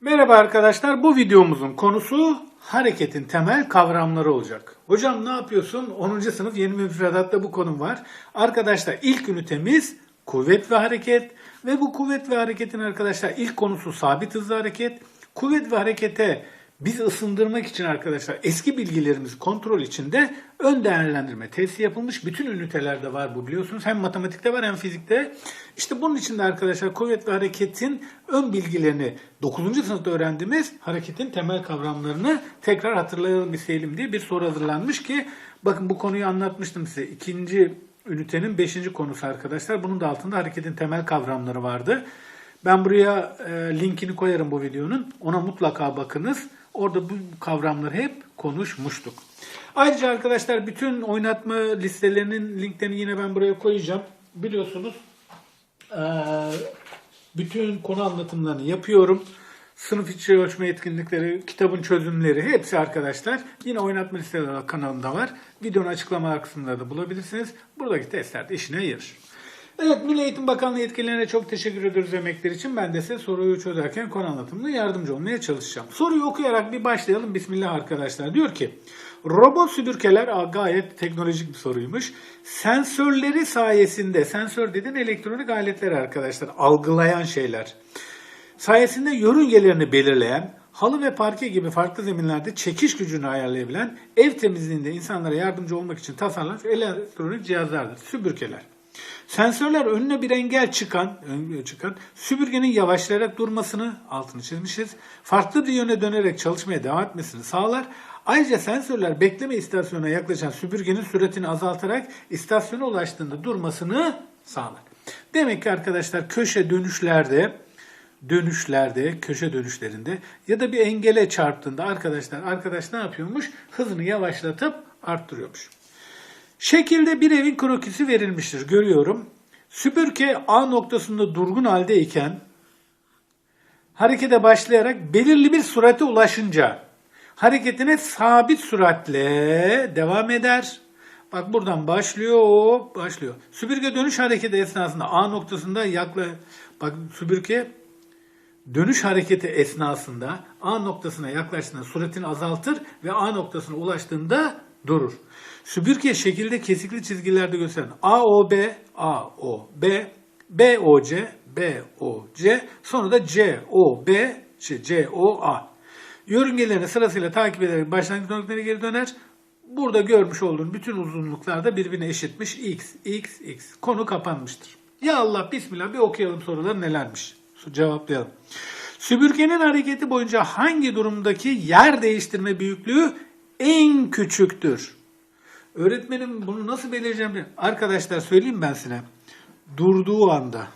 Merhaba arkadaşlar. Bu videomuzun konusu hareketin temel kavramları olacak. Hocam ne yapıyorsun? 10. sınıf yeni müfredatta bu konu var. Arkadaşlar ilk ünitemiz kuvvet ve hareket ve bu kuvvet ve hareketin arkadaşlar ilk konusu sabit hızlı hareket. Kuvvet ve harekete biz ısındırmak için arkadaşlar eski bilgilerimizi kontrol içinde ön değerlendirme testi yapılmış. Bütün ünitelerde var bu biliyorsunuz. Hem matematikte var hem fizikte. İşte bunun için de arkadaşlar kuvvet ve hareketin ön bilgilerini 9. sınıfta öğrendiğimiz hareketin temel kavramlarını tekrar hatırlayalım isteyelim diye bir soru hazırlanmış ki bakın bu konuyu anlatmıştım size. İkinci ünitenin 5. konusu arkadaşlar. Bunun da altında hareketin temel kavramları vardı. Ben buraya e, linkini koyarım bu videonun. Ona mutlaka bakınız. Orada bu kavramları hep konuşmuştuk. Ayrıca arkadaşlar bütün oynatma listelerinin linklerini yine ben buraya koyacağım. Biliyorsunuz bütün konu anlatımlarını yapıyorum. Sınıf içi ölçme etkinlikleri, kitabın çözümleri hepsi arkadaşlar. Yine oynatma listeleri olarak kanalımda var. Videonun açıklamalar kısmında da bulabilirsiniz. Buradaki testler de işine yarar. Evet Milli Eğitim Bakanlığı yetkililerine çok teşekkür ediyoruz emekleri için. Ben de size soruyu çözerken konu anlatımında yardımcı olmaya çalışacağım. Soruyu okuyarak bir başlayalım. Bismillah arkadaşlar. Diyor ki robot süpürgeler Aa, gayet teknolojik bir soruymuş. Sensörleri sayesinde, sensör dediğin elektronik aletler arkadaşlar, algılayan şeyler. Sayesinde yörüngelerini belirleyen, halı ve parke gibi farklı zeminlerde çekiş gücünü ayarlayabilen, ev temizliğinde insanlara yardımcı olmak için tasarlanmış elektronik cihazlardır. Süpürgeler. Sensörler önüne bir engel çıkan, ön- çıkan süpürgenin yavaşlayarak durmasını altını çizmişiz. Farklı bir yöne dönerek çalışmaya devam etmesini sağlar. Ayrıca sensörler bekleme istasyonuna yaklaşan süpürgenin süratini azaltarak istasyona ulaştığında durmasını sağlar. Demek ki arkadaşlar köşe dönüşlerde dönüşlerde, köşe dönüşlerinde ya da bir engele çarptığında arkadaşlar arkadaş ne yapıyormuş? Hızını yavaşlatıp arttırıyormuş. Şekilde bir evin krokisi verilmiştir. Görüyorum. Süpürge A noktasında durgun haldeyken harekete başlayarak belirli bir sürate ulaşınca hareketine sabit süratle devam eder. Bak buradan başlıyor, başlıyor. Süpürge dönüş hareketi esnasında A noktasında yakla bak süpürge dönüş hareketi esnasında A noktasına yaklaştığında süratini azaltır ve A noktasına ulaştığında durur. Süpürge şekilde kesikli çizgilerde gösteren AOB, AOB, BOC, BOC, sonra da COB, şey, COA. Yörüngelerini sırasıyla takip ederek başlangıç noktalarına geri döner. Burada görmüş olduğun bütün uzunluklarda birbirine eşitmiş. X, X, X. Konu kapanmıştır. Ya Allah bismillah bir okuyalım sorular nelermiş. Cevaplayalım. Süpürgenin hareketi boyunca hangi durumdaki yer değiştirme büyüklüğü en küçüktür? Öğretmenim bunu nasıl belirleyeceğim? Arkadaşlar söyleyeyim ben size. Durduğu anda.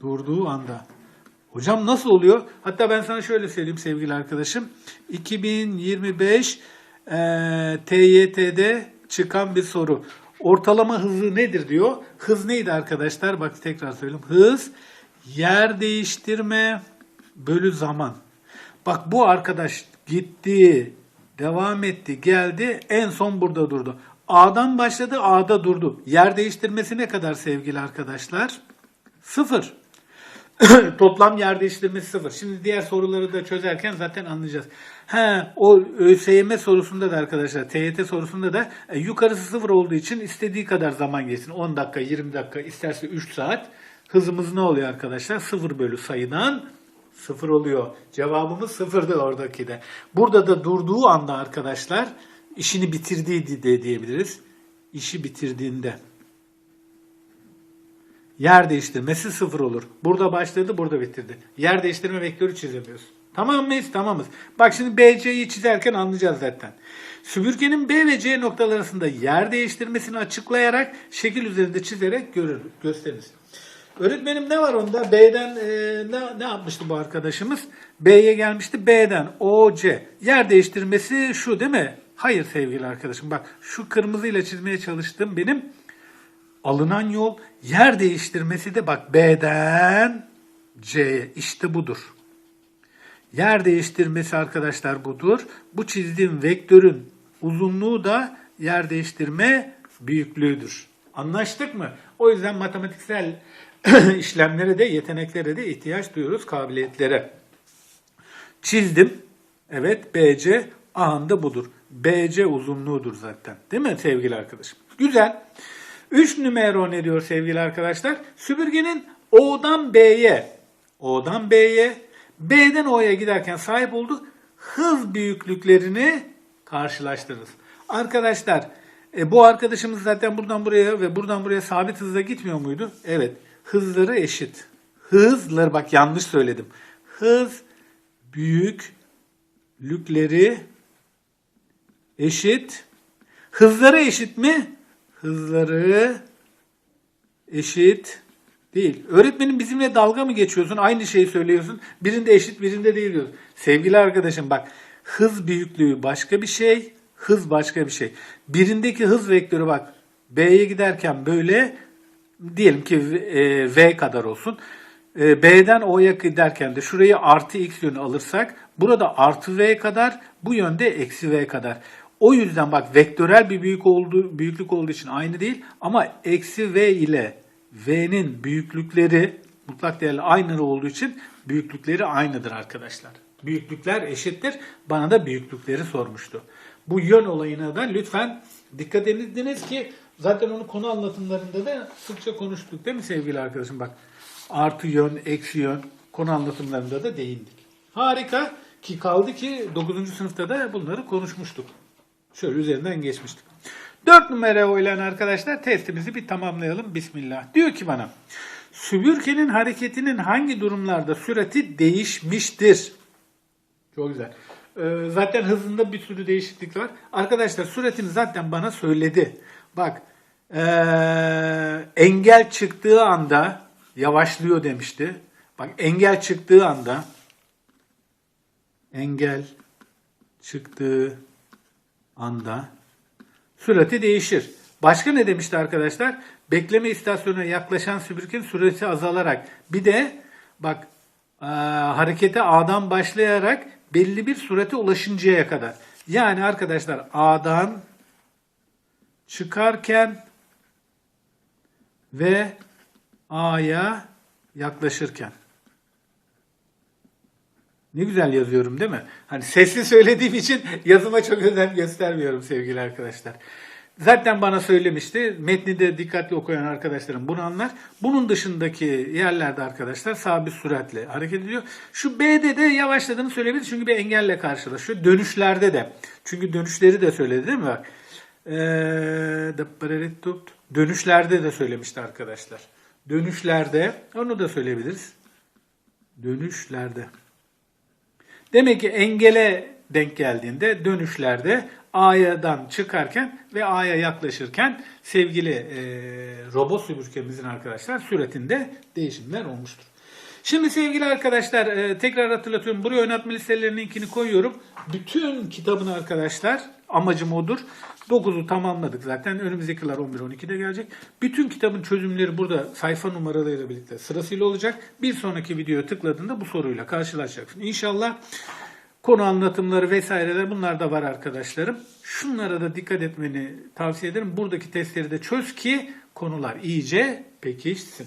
Durduğu anda. Hocam nasıl oluyor? Hatta ben sana şöyle söyleyeyim sevgili arkadaşım. 2025 eee TYT'de çıkan bir soru. Ortalama hızı nedir diyor. Hız neydi arkadaşlar? Bak tekrar söyleyeyim. Hız yer değiştirme bölü zaman. Bak bu arkadaş gitti, devam etti, geldi, en son burada durdu. A'dan başladı, A'da durdu. Yer değiştirmesi ne kadar sevgili arkadaşlar? Sıfır. Toplam yer değiştirmesi sıfır. Şimdi diğer soruları da çözerken zaten anlayacağız. He, o ÖSYM sorusunda da arkadaşlar, TYT sorusunda da e, yukarısı sıfır olduğu için istediği kadar zaman geçsin. 10 dakika, 20 dakika, isterse 3 saat. Hızımız ne oluyor arkadaşlar? Sıfır bölü sayıdan sıfır oluyor. Cevabımız sıfırdı oradaki de. Burada da durduğu anda arkadaşlar işini bitirdiği de diyebiliriz. İşi bitirdiğinde. Yer değiştirmesi sıfır olur. Burada başladı, burada bitirdi. Yer değiştirme vektörü çizemiyoruz. Tamam mıyız? Tamamız. Bak şimdi BC'yi çizerken anlayacağız zaten. Süpürgenin B ve C noktalar arasında yer değiştirmesini açıklayarak şekil üzerinde çizerek görür, gösteririz. Öğretmenim ne var onda? B'den e, ne, ne yapmıştı bu arkadaşımız? B'ye gelmişti. B'den OC. Yer değiştirmesi şu değil mi? Hayır sevgili arkadaşım. Bak şu kırmızıyla çizmeye çalıştım benim alınan yol yer değiştirmesi de bak B'den C'ye işte budur. Yer değiştirmesi arkadaşlar budur. Bu çizdiğim vektörün uzunluğu da yer değiştirme büyüklüğüdür. Anlaştık mı? O yüzden matematiksel işlemlere de yeteneklere de ihtiyaç duyuyoruz, kabiliyetlere. çizdim. Evet BC ahanda budur. BC uzunluğudur zaten. Değil mi sevgili arkadaşım? Güzel. 3 numara ne diyor sevgili arkadaşlar? Süpürgenin O'dan B'ye, O'dan B'ye, B'den O'ya giderken sahip olduğu hız büyüklüklerini karşılaştırırız. Arkadaşlar e, bu arkadaşımız zaten buradan buraya ve buradan buraya sabit hızla gitmiyor muydu? Evet. Hızları eşit. Hızları bak yanlış söyledim. Hız büyüklükleri eşit. Hızları eşit mi? Hızları eşit değil. Öğretmenim bizimle dalga mı geçiyorsun? Aynı şeyi söylüyorsun. Birinde eşit, birinde değil diyorsun. Sevgili arkadaşım bak hız büyüklüğü başka bir şey, hız başka bir şey. Birindeki hız vektörü bak B'ye giderken böyle diyelim ki e, V kadar olsun. E, B'den O'ya giderken de şurayı artı X yönü alırsak burada artı V kadar bu yönde eksi V kadar. O yüzden bak vektörel bir büyük olduğu, büyüklük olduğu için aynı değil ama eksi V ile V'nin büyüklükleri mutlak değerli aynı olduğu için büyüklükleri aynıdır arkadaşlar. Büyüklükler eşittir. Bana da büyüklükleri sormuştu. Bu yön olayına da lütfen dikkat ediniz ki zaten onu konu anlatımlarında da sıkça konuştuk değil mi sevgili arkadaşım? Bak artı yön, eksi yön konu anlatımlarında da değindik. Harika ki kaldı ki 9. sınıfta da bunları konuşmuştuk. Şöyle üzerinden geçmiştik. 4 numara oylayan arkadaşlar testimizi bir tamamlayalım. Bismillah. Diyor ki bana süpürgenin hareketinin hangi durumlarda sürati değişmiştir? Çok güzel. Ee, zaten hızında bir sürü değişiklik var. Arkadaşlar süratini zaten bana söyledi. Bak ee, engel çıktığı anda yavaşlıyor demişti. Bak engel çıktığı anda engel çıktığı anda sürati değişir. Başka ne demişti arkadaşlar? Bekleme istasyonuna yaklaşan süpürgenin süresi azalarak bir de bak e, harekete A'dan başlayarak belli bir sürate ulaşıncaya kadar. Yani arkadaşlar A'dan çıkarken ve A'ya yaklaşırken. Ne güzel yazıyorum değil mi? Hani sesli söylediğim için yazıma çok özen göstermiyorum sevgili arkadaşlar. Zaten bana söylemişti. Metni de dikkatli okuyan arkadaşlarım bunu anlar. Bunun dışındaki yerlerde arkadaşlar sabit süratle hareket ediyor. Şu B'de de yavaşladığını söyleyebilir çünkü bir engelle karşılaşıyor. Dönüşlerde de. Çünkü dönüşleri de söyledi değil mi? Bak. Ee, dönüşlerde de söylemişti arkadaşlar. Dönüşlerde onu da söyleyebiliriz. Dönüşlerde. Demek ki engele denk geldiğinde dönüşlerde A'dan çıkarken ve A'ya yaklaşırken sevgili e, robot süpürgemizin arkadaşlar süretinde değişimler olmuştur. Şimdi sevgili arkadaşlar e, tekrar hatırlatıyorum. Buraya oynatma listelerinin linkini koyuyorum. Bütün kitabını arkadaşlar amacım odur. 9'u tamamladık zaten. Önümüzdeki yıllar 11-12'de gelecek. Bütün kitabın çözümleri burada sayfa numaralarıyla birlikte sırasıyla olacak. Bir sonraki videoya tıkladığında bu soruyla karşılaşacaksın. İnşallah konu anlatımları vesaireler bunlar da var arkadaşlarım. Şunlara da dikkat etmeni tavsiye ederim. Buradaki testleri de çöz ki konular iyice pekişsin.